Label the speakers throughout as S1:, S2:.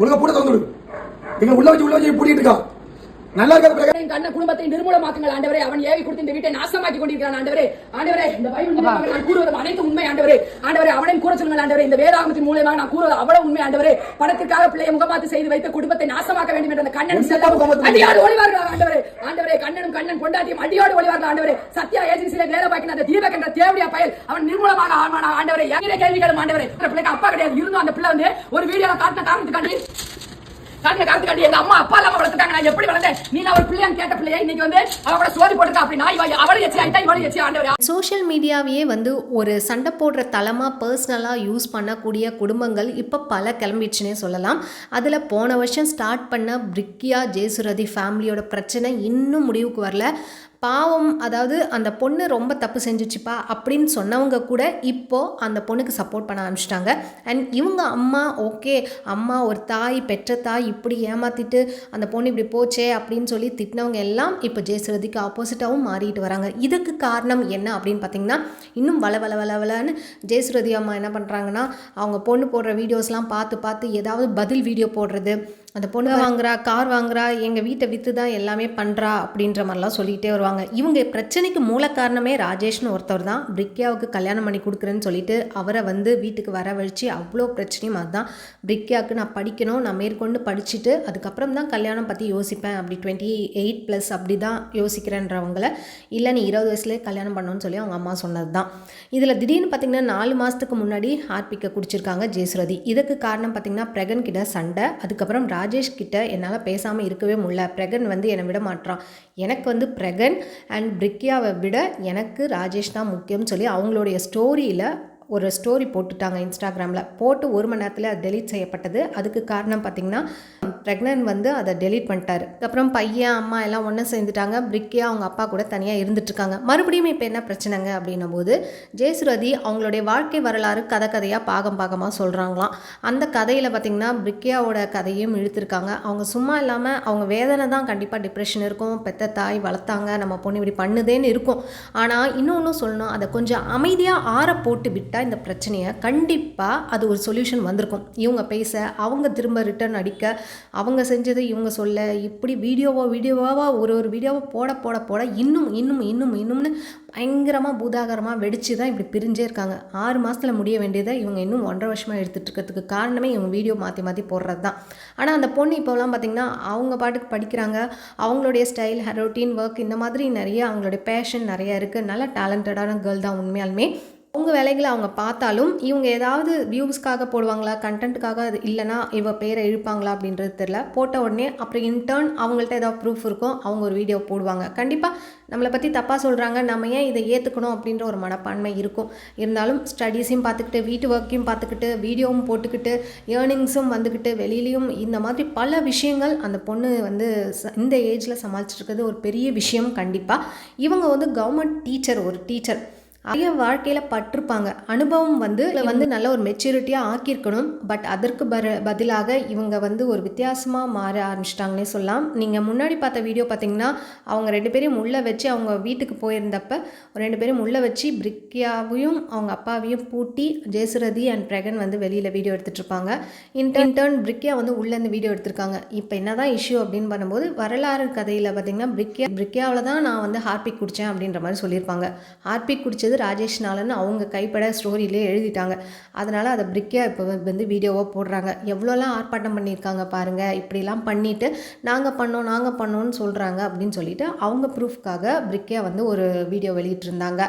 S1: ஒழுங்கா பூட்ட திறந்து விடு எங்களை உள்ள வச்சு உள்ள வச்சு பூட்டிட்டு இருக்கா. நல்லா இருக்காது பிரகாஷ்
S2: என் கண்ண குடும்பத்தை நிர்மூலமாக்குங்கள் ஆண்டவரே. அவன் ஏவி கொடுத்து இந்த வீட்டை நாசமாக்கி கொண்டிருக்கிறான் ஆண்டவரே. ஆண்டவரே இந்த பைபிள் மூலமாக நான் கூறுவது அனைத்து உண்மை ஆண்டவரே. ஆண்டவரே அவனையும் கூட சொல்லுங்கள் ஆண்டவரே. இந்த வேதாகமத்தின் மூலமாக நான் கூறுவது அவ்வளவு உண்மை ஆண்டவரே. பணத்திற்காக பிள்ளையை முகமாத்து செய்து வைத்து குடும்பத்தை நாசமாக்க வேண்டும் என்ற அந்த கண்ணன் அடியோடு ஒளிவார்கள் ஆண்டவரே. ஆண்டவரே கண்ணனும் கண்ணன் கொண்டாட்டியும் அடியோடு ஒளிவார்கள் ஆண்டவரே. சத்யா ஏஜென்சியில வேலை பார்க்கிற அந்த தீபக் என்ற தேவடியா பயல் அவன் நிர்மூலமாக ஆழ்வானா ஆண்டவரே. எங்கிற கேள்விகளும் ஆண்டவரே. அந்த பிள்ளைக்கு அப்பா கிடையாது. இருந்தும் அந்த பிள்ளை வந்து ஒரு வீடியோல காட்டின காரணத்துக்காண்டி காட்டின காலத்துக்காண்டி எங்க அம்மா அப்பா இல்லாம வளர்த்துட்டாங்க நான் எப்படி வளர்ந்தேன்? நீ அவர் பிள்ளையான்னு கேட்ட பிள்ளையா? இன்னைக்கு வந்து அவளோட சோதி போட்டுருக்கா அப்படி? நான் அவளும் எச்சி ஆயிட்டா இவளும் எச்சி ஆண்டவர்.
S3: சோஷியல் மீடியாவையே வந்து ஒரு சண்டை போடுற தளமாக பர்சனலாக யூஸ் பண்ணக்கூடிய குடும்பங்கள் இப்போ பல கிளம்பிடுச்சுன்னே சொல்லலாம். அதில் போன வருஷம் ஸ்டார்ட் பண்ண பிரிக்கியா ஜெயசுரதி ஃபேமிலியோட பிரச்சனை இன்னும் முடிவுக்கு வரல. பாவம் அதாவது அந்த பொண்ணு ரொம்ப தப்பு செஞ்சுச்சுப்பா அப்படின்னு சொன்னவங்க கூட இப்போது அந்த பொண்ணுக்கு சப்போர்ட் பண்ண ஆரம்பிச்சிட்டாங்க. அண்ட் இவங்க அம்மா ஓகே அம்மா ஒரு தாய் பெற்ற தாய் இப்படி ஏமாத்திட்டு அந்த பொண்ணு இப்படி போச்சே அப்படின்னு சொல்லி திட்டினவங்க எல்லாம் இப்போ ஜெயசுரதிக்கு ஆப்போசிட்டாகவும் மாறிட்டு வராங்க. இதுக்கு காரணம் என்ன அப்படின்னு பார்த்தீங்கன்னா இன்னும் வள வள வள வளன்னு ஜெயசுரதி அம்மா என்ன பண்ணுறாங்கன்னா அவங்க பொண்ணு போடுற வீடியோஸ்லாம் பார்த்து பார்த்து ஏதாவது பதில் வீடியோ போடுறது அந்த பொண்ணு வாங்குறா கார் வாங்குறா எங்கள் வீட்டை விற்று தான் எல்லாமே பண்ணுறா அப்படின்ற மாதிரிலாம் சொல்லிகிட்டே வருவாங்க. இவங்க பிரச்சனைக்கு மூல காரணமே ராஜேஷ்னு ஒருத்தர் தான். பிரிக்யாவுக்கு கல்யாணம் பண்ணி கொடுக்குறேன்னு சொல்லிட்டு அவரை வந்து வீட்டுக்கு வரவழைச்சு அவ்வளோ பிரச்சனையும் அதுதான். பிரிக்யாவுக்கு நான் படிக்கணும் நான் மேற்கொண்டு படிச்சுட்டு அதுக்கப்புறம் தான் கல்யாணம் பற்றி யோசிப்பேன். அப்படி டுவெண்ட்டி எயிட் ப்ளஸ் அப்படி தான் யோசிக்கிறேன்றவங்கள இல்லை நீ இருபது வயசுலேயே கல்யாணம் பண்ணணும்னு சொல்லி அவங்க அம்மா சொன்னது தான் இதில் திடீர்னு பார்த்தீங்கன்னா நாலு மாதத்துக்கு முன்னாடி ஹார்பிக்கை குடிச்சிருக்காங்க ஜெயசுரதி. இதுக்கு காரணம் பார்த்தீங்கன்னா பிரகன் கிட்ட சண்டை அதுக்கப்புறம் ராஜேஷ் கிட்ட என்னால் பேசாமல் இருக்கவே முடியல. பிரகன் வந்து என்னை விட மாட்றான். எனக்கு வந்து பிரகன் அண்ட் பிரிக்கியாவை விட எனக்கு ராஜேஷ் தான் முக்கியம்னு சொல்லி அவங்களுடைய ஸ்டோரியில் ஒரு ஸ்டோரி போட்டுட்டாங்க இன்ஸ்டாகிராமில் போட்டு ஒரு மணி நேரத்தில் அது டெலீட் செய்யப்பட்டது. அதுக்கு காரணம் பார்த்திங்கன்னா ப்ரெக்னென்ட் வந்து அதை டெலீட் பண்ணிட்டாரு. அதுக்கப்புறம் பையன் அம்மா எல்லாம் ஒன்றும் சேர்ந்துட்டாங்க. பிரிக்கியாக அவங்க அப்பா கூட தனியாக இருந்துட்டுருக்காங்க. மறுபடியும் இப்போ என்ன பிரச்சனைங்க அப்படின்னும் போது ஜெயசுரதி அவங்களுடைய வாழ்க்கை வரலாறு கதை கதையாக பாகம் பாகமாக சொல்கிறாங்களாம் அந்த கதையில் பார்த்திங்கன்னா பிரிக்கியாவோட கதையும் இழுத்துருக்காங்க. அவங்க சும்மா இல்லாமல் அவங்க வேதனை தான் கண்டிப்பாக டிப்ரெஷன் இருக்கும். பெத்த தாய் வளர்த்தாங்க. நம்ம பொண்ணு இப்படி பண்ணுதேன்னு இருக்கும். ஆனால் இன்னொன்று சொல்லணும். அதை கொஞ்சம் அமைதியாக ஆற போட்டு விட்டால் இந்த பிரச்சனையை கண்டிப்பாக அது ஒரு சொல்யூஷன் வந்திருக்கும். இவங்க பேச அவங்க திரும்ப ரிட்டர்ன் அடிக்க அவங்க செஞ்சதை இவங்க சொல்ல இப்படி வீடியோவோ வீடியோவாக ஒரு ஒரு வீடியோவாக போட போட போட இன்னும் இன்னும் இன்னும் இன்னும்னு பயங்கரமாக பூதாகரமாக வெடிச்சு தான் இப்படி பிரிஞ்சே இருக்காங்க. ஆறு மாதத்தில் முடிய வேண்டியதை இவங்க இன்னும் ஒன்றரை வருஷமாக எடுத்துகிட்டு இருக்கிறதுக்கு காரணமே இவங்க வீடியோ மாற்றி மாற்றி போடுறது தான் ஆனால் அந்த பொண்ணு இப்போலாம் பார்த்திங்கன்னா அவங்க பாட்டுக்கு படிக்கிறாங்க. அவங்களுடைய ஸ்டைல் ரொட்டீன் ஒர்க் இந்த மாதிரி நிறைய அவங்களுடைய பேஷன் நிறைய இருக்குது நல்ல டேலண்டடான கேர்ள் தான் உண்மையாலுமே. அவங்க வேலைகளை அவங்க பார்த்தாலும் இவங்க ஏதாவது வியூஸ்க்காக போடுவாங்களா கண்டென்ட்டுக்காக அது இல்லைனா இவ பேரை இழுப்பாங்களா அப்படின்றது தெரில போட்ட உடனே அப்புறம் இன்டர்ன் அவங்கள்ட்ட ஏதாவது ப்ரூஃப் இருக்கும் அவங்க ஒரு வீடியோ போடுவாங்க. கண்டிப்பாக நம்மளை பற்றி தப்பாக சொல்கிறாங்க நம்ம ஏன் இதை ஏற்றுக்கணும் அப்படின்ற ஒரு மனப்பான்மை இருக்கும். இருந்தாலும் ஸ்டடீஸையும் பார்த்துக்கிட்டு வீட்டு ஒர்க்கையும் பார்த்துக்கிட்டு வீடியோவும் போட்டுக்கிட்டு ஏர்னிங்ஸும் வந்துக்கிட்டு வெளியிலையும் இந்த மாதிரி பல விஷயங்கள் அந்த பொண்ணு வந்து ச- இந்த ஏஜில் சமாளிச்சிட்டு இருக்கிறது ஒரு பெரிய விஷயம் கண்டிப்பாக இவங்க வந்து கவர்மெண்ட் டீச்சர் ஒரு டீச்சர் நிறைய வாழ்க்கையில் பட்டிருப்பாங்க. அனுபவம் வந்து வந்து நல்ல ஒரு மெச்சூரிட்டியாக ஆக்கியிருக்கணும். பட் அதற்கு பர பதிலாக இவங்க வந்து ஒரு வித்தியாசமாக மாற ஆரம்பிச்சிட்டாங்கன்னே சொல்லலாம். நீங்கள் முன்னாடி பார்த்த வீடியோ பார்த்தீங்கன்னா அவங்க ரெண்டு பேரையும் உள்ளே வச்சு அவங்க வீட்டுக்கு போயிருந்தப்ப ரெண்டு பேரும் உள்ளே வச்சு பிரிக்கியாவையும் அவங்க அப்பாவையும் பூட்டி ஜெயசுரதி அண்ட் பிரகன் வந்து வெளியில் வீடியோ எடுத்துகிட்டு இருப்பாங்க. இன்டர்ன் டர்ன் பிரிக்கியா வந்து உள்ளேருந்து வீடியோ எடுத்திருக்காங்க. இப்போ என்னதான் இஷ்யூ அப்படின்னு பண்ணும்போது வரலாறு கதையில் பார்த்தீங்கன்னா பிரிக்கியா பிரிக்கியாவில் தான் நான் வந்து ஹார்பிக் குடித்தேன் அப்படின்ற மாதிரி சொல்லியிருப்பாங்க. ஹார்பிக் குடித்தது ராஜேஷ் ராஜேஷ்னாலன்னு அவங்க கைப்பட ஸ்டோரியிலே எழுதிட்டாங்க. அதனால் அதை பிரிக்கியா இப்போ வந்து வீடியோவாக போடுறாங்க. எவ்வளோலாம் ஆர்ப்பாட்டம் பண்ணியிருக்காங்க பாருங்கள் இப்படிலாம் பண்ணிவிட்டு நாங்கள் பண்ணோம் நாங்கள் பண்ணோன்னு சொல்கிறாங்க அப்படின்னு சொல்லிட்டு அவங்க ப்ரூஃப்காக பிரிக்கியா வந்து ஒரு வீடியோ வெளியிட்டிருந்தாங்க.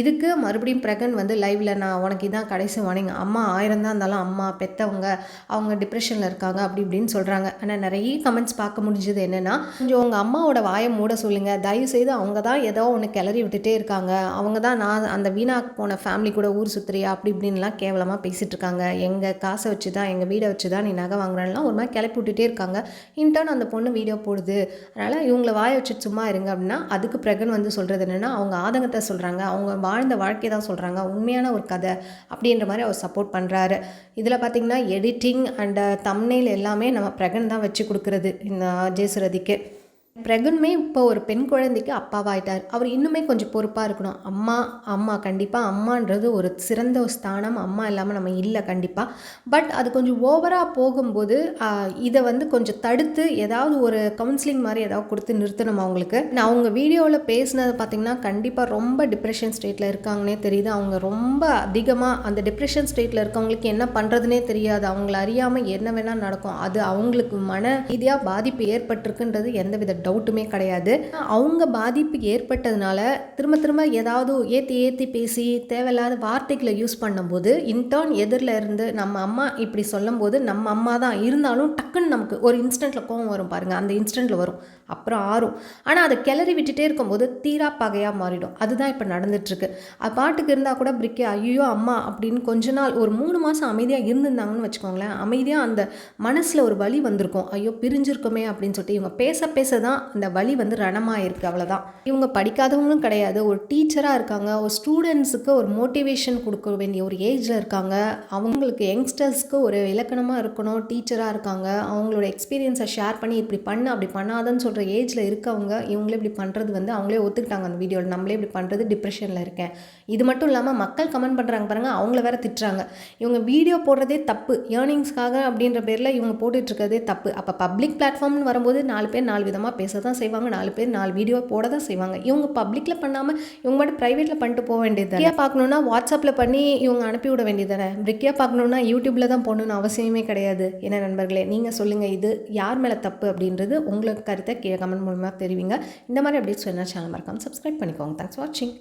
S3: இதுக்கு மறுபடியும் பிரகன் வந்து லைவில் நான் உனக்கு இதான் கடைசி வார்னிங் அம்மா ஆயிரம் தான் இருந்தாலும் அம்மா பெத்தவங்க அவங்க டிப்ரெஷனில் இருக்காங்க அப்படி இப்படின்னு சொல்கிறாங்க ஆனால் நிறைய கமெண்ட்ஸ் பார்க்க முடிஞ்சது என்னென்னா கொஞ்சம் உங்கள் அம்மாவோட வாயை மூட சொல்லுங்கள் தயவு செய்து அவங்க தான் ஏதோ ஒன்று கிளறி விட்டுட்டே இருக்காங்க. அவங்க தான் நான் அந்த வீணாக்கு போன ஃபேமிலி கூட ஊர் சுற்றுறியா அப்படி இப்படின்லாம் கேவலமாக பேசிகிட்டு இருக்காங்க. எங்கள் காசை வச்சு தான் எங்கள் வீடை வச்சு தான் நீ நகை வாங்குறேன்லாம் ஒரு மாதிரி கிளப்பி விட்டுட்டே இருக்காங்க. இன்டர்ன் அந்த பொண்ணு வீடியோ போடுது. அதனால் இவங்கள வாயை வச்சுட்டு சும்மா இருங்க அப்படின்னா அதுக்கு பிரகன் வந்து சொல்கிறது என்னென்னா அவங்க ஆதங்கத்தை சொல்கிறாங்க அவங்க வாழ்ந்த வாழ்க்கை தான் சொல்கிறாங்க உண்மையான ஒரு கதை அப்படின்ற மாதிரி அவர் சப்போர்ட் பண்ணுறாரு இதில் பார்த்தீங்கன்னா எடிட்டிங் அண்ட் தம்னெயில் எல்லாமே நம்ம பிரகன் தான் வச்சு கொடுக்குறது இந்த ஜெயசுரதிக்கு. பிரகுன்மே இப்போ ஒரு பெண் குழந்தைக்கு அப்பாவாயிட்டார். அவர் இன்னுமே கொஞ்சம் பொறுப்பாக இருக்கணும். அம்மா அம்மா கண்டிப்பாக அம்மான்றது ஒரு சிறந்த ஸ்தானம். அம்மா இல்லாமல் நம்ம இல்லை கண்டிப்பாக பட் அது கொஞ்சம் ஓவராக போகும்போது இதை வந்து கொஞ்சம் தடுத்து ஏதாவது ஒரு கவுன்சிலிங் மாதிரி ஏதாவது கொடுத்து நிறுத்தணும் அவங்களுக்கு. நான் அவங்க வீடியோவில் பேசினது பார்த்திங்கன்னா கண்டிப்பாக ரொம்ப டிப்ரெஷன் ஸ்டேட்டில் இருக்காங்கன்னே தெரியுது. அவங்க ரொம்ப அதிகமாக அந்த டிப்ரெஷன் ஸ்டேட்டில் இருக்கவங்களுக்கு என்ன பண்ணுறதுனே தெரியாது. அவங்கள அறியாமல் என்ன வேணால் நடக்கும். அது அவங்களுக்கு மன ரீதியாக பாதிப்பு ஏற்பட்டிருக்குன்றது எந்தவித டவுட்டுமே கிடையாது. அவங்க பாதிப்பு ஏற்பட்டதுனால திரும்ப திரும்ப ஏதாவது ஏற்றி ஏற்றி பேசி தேவையில்லாத வார்த்தைகளை யூஸ் பண்ணும்போது இன்டர்ன் எதிரில் இருந்து நம்ம அம்மா இப்படி சொல்லும்போது நம்ம அம்மா தான் இருந்தாலும் டக்குன்னு நமக்கு ஒரு இன்ஸ்டண்ட்டில் கோவம் வரும் பாருங்கள் அந்த இன்ஸ்டண்ட்டில் வரும். அப்புறம் ஆறும். ஆனால் அதை கிளறி விட்டுட்டே இருக்கும்போது தீரா பகையாக மாறிடும். அதுதான் இப்போ நடந்துட்டுருக்கு. அது பாட்டுக்கு இருந்தால் கூட பிரிக்கே ஐயோ அம்மா அப்படின்னு கொஞ்ச நாள் ஒரு மூணு மாதம் அமைதியாக இருந்திருந்தாங்கன்னு வச்சுக்கோங்களேன். அமைதியாக அந்த மனசில் ஒரு வழி வந்திருக்கும். ஐயோ பிரிஞ்சிருக்குமே அப்படின்னு சொல்லிட்டு இவங்க பேச பேச தான் அந்த வழி வந்து ரணமாக இருக்குது அவ்வளோதான் இவங்க படிக்காதவங்களும் கிடையாது. ஒரு டீச்சராக இருக்காங்க. ஒரு ஸ்டூடெண்ட்ஸுக்கு ஒரு மோட்டிவேஷன் கொடுக்க வேண்டிய ஒரு ஏஜில் இருக்காங்க. அவங்களுக்கு யங்ஸ்டர்ஸ்க்கு ஒரு இலக்கணமாக இருக்கணும். டீச்சராக இருக்காங்க. அவங்களோட எக்ஸ்பீரியன்ஸை ஷேர் பண்ணி இப்படி பண்ண அப்படி பண்ணாதன்னு சொல்கிற ஏஜில் இருக்கவங்க இவங்களே இப்படி பண்ணுறது வந்து அவங்களே ஒத்துக்கிட்டாங்க அந்த வீடியோவில் நம்மளே இப்படி பண்ணுறது டிப்ரெஷனில் இருக்கேன். இது மட்டும் இல்லாமல் மக்கள் கமெண்ட் பண்ணுறாங்க பாருங்க அவங்கள வேற திட்டுறாங்க. இவங்க வீடியோ போடுறதே தப்பு. ஏர்னிங்ஸ்க்காக அப்படின்ற பேரில் இவங்க போட்டுட்டு இருக்கிறதே தப்பு. அப்போ பப்ளிக் பிளாட்ஃபார்ம்னு வரும்போது நாலு பேர் நாலு விதமாக பேச தான் செய்வாங்க நாலு பேர் நாலு வீடியோ போட தான் செய்வாங்க. இவங்க பப்ளிக்கில் பண்ணாமல் இவங்க மட்டும் ப்ரைவேட்டில் பண்ணிட்டு போக வேண்டியது பிரிக்கியா பார்க்கணுன்னா வாட்ஸ்அப்பில் பண்ணி இவங்க அனுப்பி விட வேண்டியது தானே? பிரிக்கியா பார்க்கணுன்னா யூடியூப்பில் தான் போகணுன்னு அவசியமே கிடையாது. என்ன நண்பர்களே நீங்கள் சொல்லுங்கள் இது யார் மேலே தப்பு அப்படின்றது உங்களுக்கு கருத்தை கீழே கமெண்ட் மூலமாக தெரிவிங்க. இந்த மாதிரி அப்டேட்ஸ் வேணா சேனல் மறக்காமல் சப்ஸ்கிரைப் பண்ணிக்கோங்க. தேங்க்ஸ் வாட்சிங்